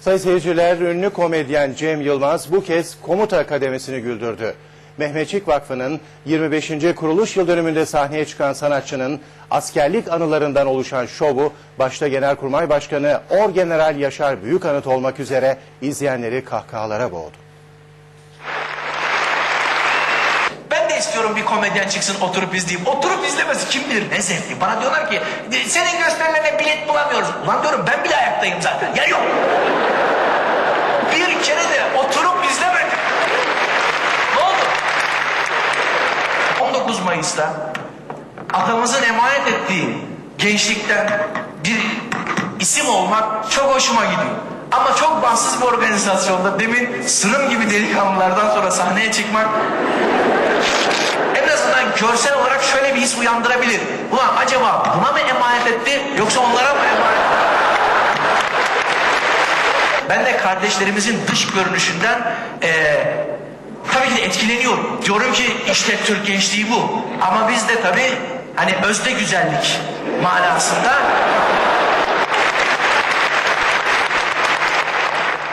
Sayın seyirciler, ünlü komedyen Cem Yılmaz bu kez komuta kademesini güldürdü. Mehmetçik Vakfı'nın 25. kuruluş yıl dönümünde sahneye çıkan sanatçının askerlik anılarından oluşan şovu başta Genelkurmay Başkanı Orgeneral Yaşar Büyükanıt olmak üzere izleyenleri kahkahalara boğdu. Ben de istiyorum bir komedyen çıksın oturup izleyeyim. Oturup izlemesi kim bilir ne zevkli. Bana diyorlar ki senin gösterilerine bilet bulamıyoruz. Ulan diyorum ben bile ayaktayım zaten. Yer yok. Bir kere de oturup izlemedim. Ne oldu? 19 Mayıs'ta atamızın emanet ettiği gençlikten bir isim olmak çok hoşuma gidiyor. Ama çok bahtsız bir organizasyonda demin sırım gibi delikanlılardan sonra sahneye çıkmak en azından görsel olarak şöyle bir his uyandırabilir. Ulan acaba buna mı emanet etti yoksa onlara mı emanet etti? Ben de kardeşlerimizin dış görünüşünden eee tabii ki de etkileniyorum. Diyorum ki işte Türk gençliği bu. Ama biz de tabii hani özde güzellik manasında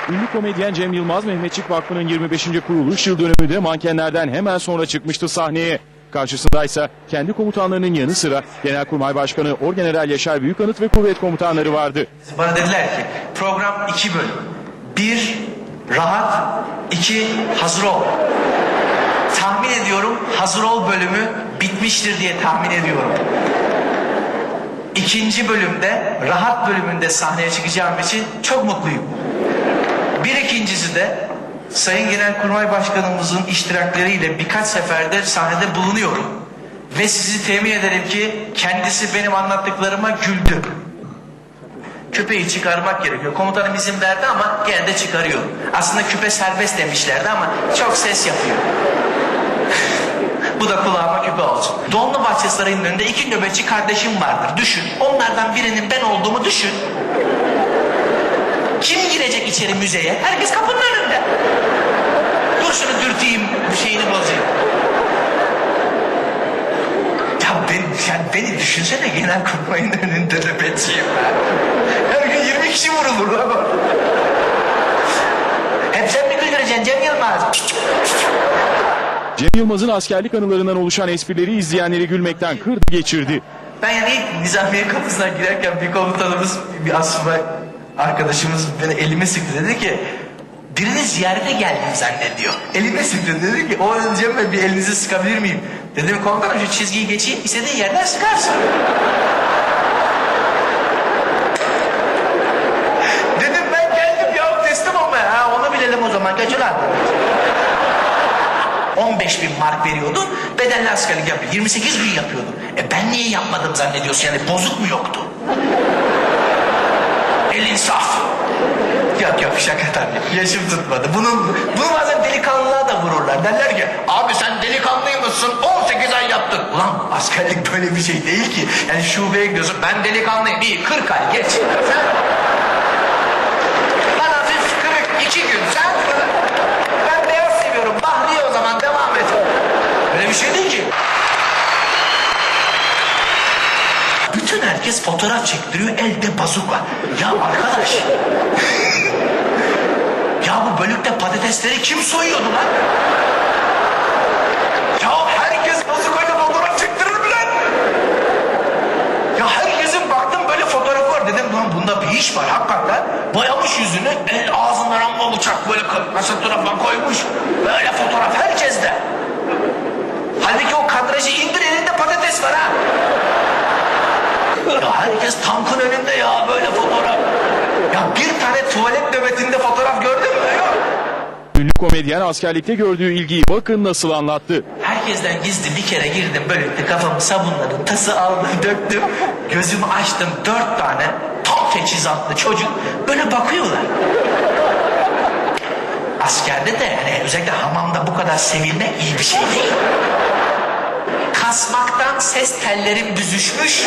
Ünlü komedyen Cem Yılmaz Mehmetçik Vakfı'nın 25. kuruluş yıl dönümünde mankenlerden hemen sonra çıkmıştı sahneye. Karşısındaysa kendi komutanlarının yanı sıra Genelkurmay Başkanı Orgeneral Yaşar Büyükanıt ve kuvvet komutanları vardı. bana dediler ki program iki bölüm. Bir rahat, iki hazır ol. Tahmin ediyorum hazır ol bölümü bitmiştir diye tahmin ediyorum. İkinci bölümde rahat bölümünde sahneye çıkacağım için çok mutluyum. Bir ikincisi de Sayın Genelkurmay Başkanımızın iştirakleriyle birkaç seferde sahnede bulunuyorum. Ve sizi temin ederim ki kendisi benim anlattıklarıma güldü. Küpeyi çıkarmak gerekiyor. Komutanım izin verdi ama gene de çıkarıyor. Aslında küpe serbest demişlerdi ama çok ses yapıyor. Bu da kulağıma küpe olsun. Dolmabahçe Sarayı'nın önünde iki nöbetçi kardeşim vardır. Düşün. Onlardan birinin ben olduğumu düşün. Kim girecek içeri müzeye? Herkes kapının önünde. Dur şunu dürteyim, bir şeyini bozayım. Ya ben, yani beni düşünsene genel kurmayın önünde nöbetçiyim ben. Her gün 20 kişi vurulur lan. Hep sen mi güldüreceksin Cem Yılmaz? Cem Yılmaz'ın askerlik anılarından oluşan esprileri izleyenleri gülmekten kırdı geçirdi. Ben yani ilk nizamiye kapısından girerken bir komutanımız, bir asubay arkadaşımız beni elime sıktı dedi ki birini ziyarete geldim zannediyor. Elime sıktı dedi ki o Cem Bey bir elinizi sıkabilir miyim? Dedim komutanım şu çizgiyi geçeyim istediğin yerden sıkarsın. dedim ben geldim ya teslim olmaya. Ha onu bilelim o zaman geç ulan. 15 bin mark veriyordum. Bedelli askerlik yapıyor. 28 gün yapıyordum. E ben niye yapmadım zannediyorsun yani bozuk mu yoktu? El insaf. Yok yok şaka tabii. Yaşım tutmadı. Bunun, bunu bazen delikanlılığa da vururlar. Derler ki abi sen delikanlıymışsın 18 ay yaptın. Ulan askerlik böyle bir şey değil ki. Yani şubeye gidiyorsun ben delikanlıyım. İyi 40 ay geç. Sen ben hafif kırık iki gün sen ben beyaz seviyorum. Bahriye o zaman devam et. Öyle bir şey değil ki. Bütün herkes fotoğraf çektiriyor elde bazuka. Ya arkadaş. ya bu bölükte patatesleri kim soyuyordu lan? Ya herkes bazukayla fotoğraf çektirir mi lan? Ya herkesin baktım böyle fotoğrafı var. Dedim lan bunda bir iş var hakikaten. Boyamış yüzünü, el ağzından amma bıçak böyle kasa tarafa koymuş. Böyle fotoğraf herkeste. Halbuki o kadrajı indir elinde patates var ha. Ya herkes tankın önünde ya böyle fotoğraf. Ya bir tane tuvalet nöbetinde fotoğraf gördün mü? Yok. Ünlü komedyen askerlikte gördüğü ilgiyi bakın nasıl anlattı. Herkesten gizli bir kere girdim böylelikle kafamı sabunladım, tası aldım, döktüm. Gözümü açtım dört tane tam teçhizatlı çocuk böyle bakıyorlar. Askerde de yani özellikle hamamda bu kadar sevilmek iyi bir şey değil. Kasmaktan ses tellerim büzüşmüş.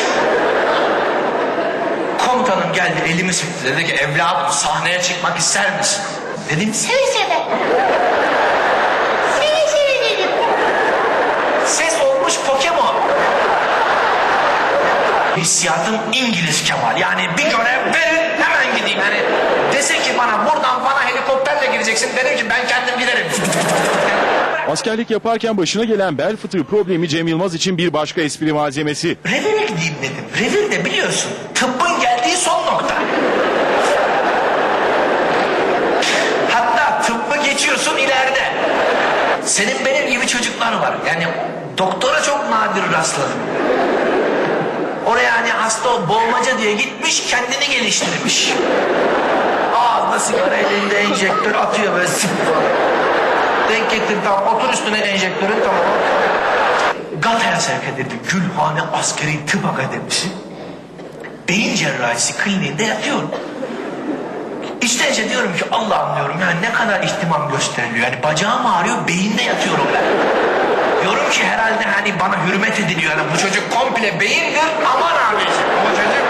Komutanım geldi elimi sıktı dedi ki evladım sahneye çıkmak ister misin? Dedim Seve seve. Seve seve dedim. Ses olmuş Pokemon. Hissiyatım İngiliz Kemal. Yani bir görev verin hemen gideyim. Yani Dese ki bana buradan bana helikopterle gireceksin derim ki ben kendim giderim. Askerlik yaparken başına gelen bel fıtığı problemi Cem Yılmaz için bir başka espri malzemesi. Revire gideyim dedim. Revir de biliyorsun tıbbın geldiği son nokta. Hatta tıbbı geçiyorsun ileride. Senin benim gibi çocuklar var. Yani doktora çok nadir rastladım. Oraya hani hasta boğmaca diye gitmiş kendini geliştirmiş. Ağzında sigara elinde enjektör atıyor böyle sık Denk getir tamam otur üstüne enjektörün tamam. Galta'ya sevk edildi. Gülhane Askeri Tıp Akademisi. Beyin cerrahisi kliniğinde yatıyorum. İçtence diyorum ki Allah'ım diyorum yani ne kadar ihtimam gösteriliyor. Yani bacağım ağrıyor beyinde yatıyorum ben. Diyorum ki herhalde hani bana hürmet ediliyor. Yani bu çocuk komple beyindir. Aman abiciğim bu çocuk.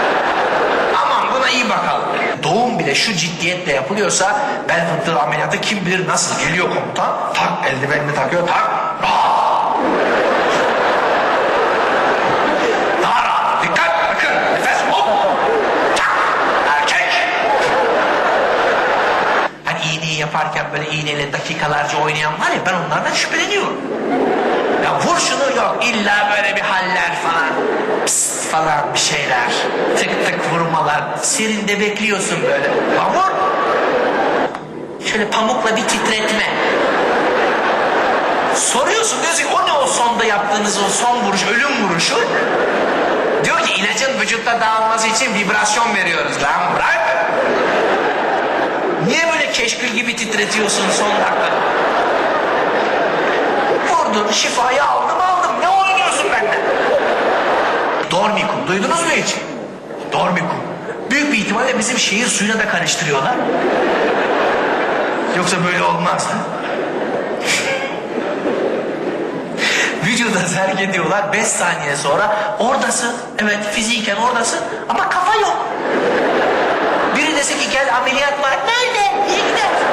Aman buna iyi bakalım. Doğum bile şu ciddiyetle yapılıyorsa bel fıtığı ameliyatı kim bilir nasıl geliyor komutan. Tak eldivenini takıyor tak. Rahat. Daha rahat. Dikkat. Bakın. Nefes. Hop. Tak. Erkek. Hani iğneyi yaparken böyle iğneyle dakikalarca oynayan var ya ben onlardan şüpheleniyorum. Ya vur şunu yok illa böyle bir haller falan. Psst falan bir şeyler. Tık tık vurmalar. Serinde bekliyorsun böyle. Vur. Şöyle pamukla bir titretme. Soruyorsun diyorsun ki o ne o sonda yaptığınız o son vuruş, ölüm vuruşu? Diyor ki ilacın vücutta dağılması için vibrasyon veriyoruz lan bırak. Niye böyle keşkül gibi titretiyorsun son dakika? Vurdun şifayı aldım aldım ne oynuyorsun benden? Dormikum duydunuz mu hiç? Dormikum. Büyük bir ihtimalle bizim şehir suyuna da karıştırıyorlar. Yoksa böyle olmazdı. Vücuda zerk ediyorlar 5 saniye sonra oradasın. Evet fiziken oradasın ama kafa yok. Biri desin ki gel ameliyat var. Nerede? Niye gidersin?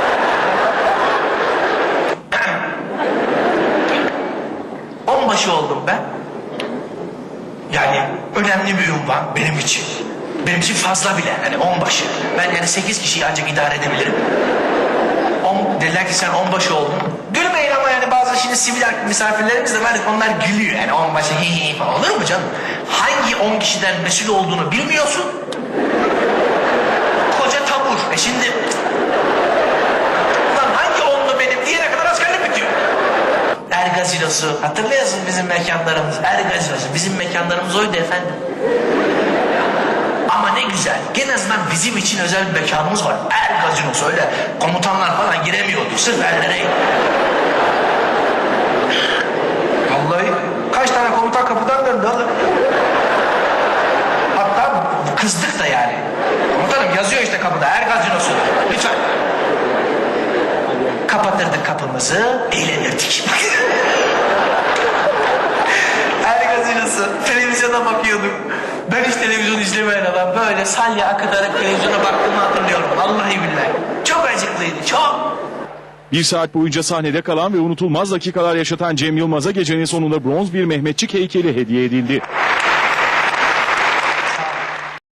Onbaşı oldum ben. Yani önemli bir ünvan benim için. Benim için fazla bile. Yani onbaşı. Ben yani sekiz kişiyi ancak idare edebilirim. On, dediler ki sen onbaşı oldun. Gülmeyin ama yani bazı şimdi sivil misafirlerimiz de var. Onlar gülüyor. Yani onbaşı hi hi falan. Olur mu canım? Hangi on kişiden mesul olduğunu bilmiyorsun. Koca tabur. E şimdi... Ulan hangi onlu benim diyene kadar askerlik bitiyor. Gazinosu. Hatırlıyorsun bizim mekanlarımız. Er gazinosu. Bizim mekanlarımız oydu efendim. Ama ne güzel. En azından bizim için özel bir mekanımız var. Er gazinosu öyle. Komutanlar falan giremiyordu. Sırf erlere. Vallahi kaç tane komutan kapıdan döndü oğlum. Hatta kızdık da yani. Komutanım yazıyor işte kapıda er gazinosu. Lütfen. Kapatırdık kapımızı, eğlenirdik. gazinosu. Televizyona bakıyorduk. Ben hiç televizyon izlemeyen adam böyle salya akıtarak televizyona baktığımı hatırlıyorum. Vallahi billahi. Çok acıklıydı, çok. Bir saat boyunca sahnede kalan ve unutulmaz dakikalar yaşatan Cem Yılmaz'a gecenin sonunda bronz bir Mehmetçik heykeli hediye edildi.